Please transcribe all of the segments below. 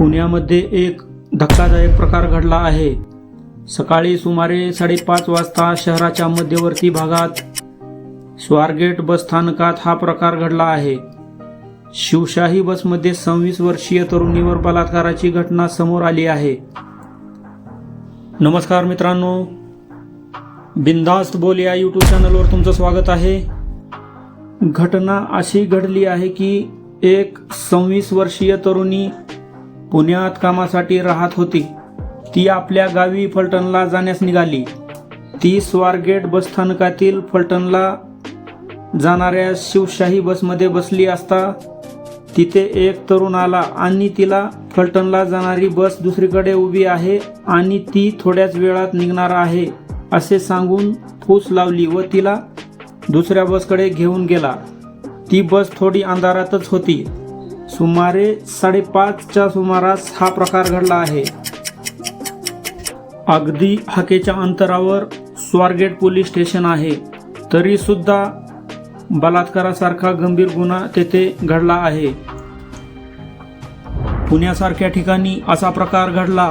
पुण्यामध्ये एक धक्कादायक प्रकार घडला आहे. सकाळी सुमारे साडेपाच वाजता शहराच्या मध्यवर्ती भागात स्वारगेट बस स्थानकात हा प्रकार घडला आहे. शिवशाही बसमध्ये सव्वीस वर्षीय तरुणीवर बलात्काराची घटना समोर आली आहे. नमस्कार मित्रांनो. बिंदास्त बोल या यूट्यूब चॅनलवर तुमचं स्वागत आहे. घटना अशी घडली आहे की एक सव्वीस वर्षीय तरुणी पुण्यात कामासाठी राहत होती. ती आपल्या गावी फलटणला जाण्यास निघाली. ती स्वारगेट बसस्थानकातील फलटणला जाणाऱ्या शिवशाही बसमध्ये बसली असता तिथे एक तरुण आला आणि तिला फलटणला जाणारी बस दुसरीकडे उभी आहे आणि ती थोड्याच वेळात निघणार आहे असे सांगून फूस लावली व तिला दुसऱ्या बसकडे घेऊन गेला. ती बस थोडी अंधारातच होती. सुमारे साडेपाचच्या सुमारास हा प्रकार घडला आहे. अगदी हाकेच्या अंतरावर स्वारगेट पोलीस स्टेशन आहे तरी सुद्धा बलात्कारासारखा गंभीर गुन्हा तेथे घडला आहे. पुण्यासारख्या ठिकाणी असा प्रकार घडला.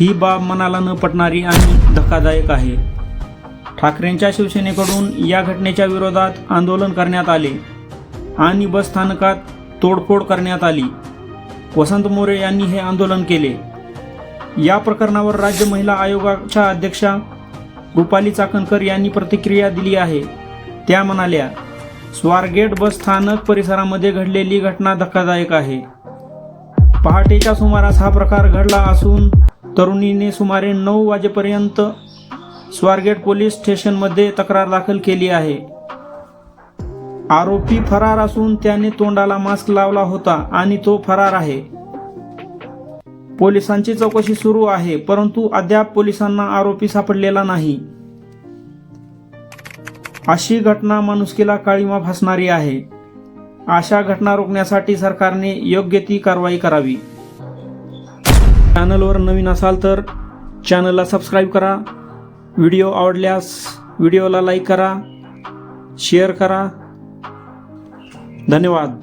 ही बाब मनाला न पटणारी आणि धक्कादायक आहे. ठाकरेंच्या शिवसेनेकडून या घटनेच्या विरोधात आंदोलन करण्यात आले आणि बस स्थानकात तोडफोड करण्यात आली. वसंत मोरे यांनी हे आंदोलन केले. या प्रकरणावर राज्य महिला आयोगाच्या अध्यक्षा रुपाली चाकणकर यांनी प्रतिक्रिया दिली आहे. त्या म्हणाल्या स्वारगेट बस स्थानक परिसरामध्ये घडलेली घटना धक्कादायक आहे. पहाटेच्या सुमारास हा प्रकार घडला असून तरुणीने सुमारे नऊ वाजेपर्यंत स्वारगेट पोलीस स्टेशनमध्ये तक्रार दाखल केली आहे. आरोपी फरार असून त्याने तोंडाला मास्क लावला होता आणि तो फरार आहे. पोलिसांची चौकशी सुरू आहे परंतु अद्याप पोलिसांना आरोपी सापडलेला नाही. अशी घटना माणुसकीला काळीमा फासणारी आहे. अशा घटना रोखण्यासाठी सरकारने योग्य ती कारवाई करावी. चॅनलवर नवीन असाल तर चॅनलला सबस्क्राईब करा. व्हिडिओ आवडल्यास व्हिडिओला लाईक करा. शेअर करा. धन्यवाद.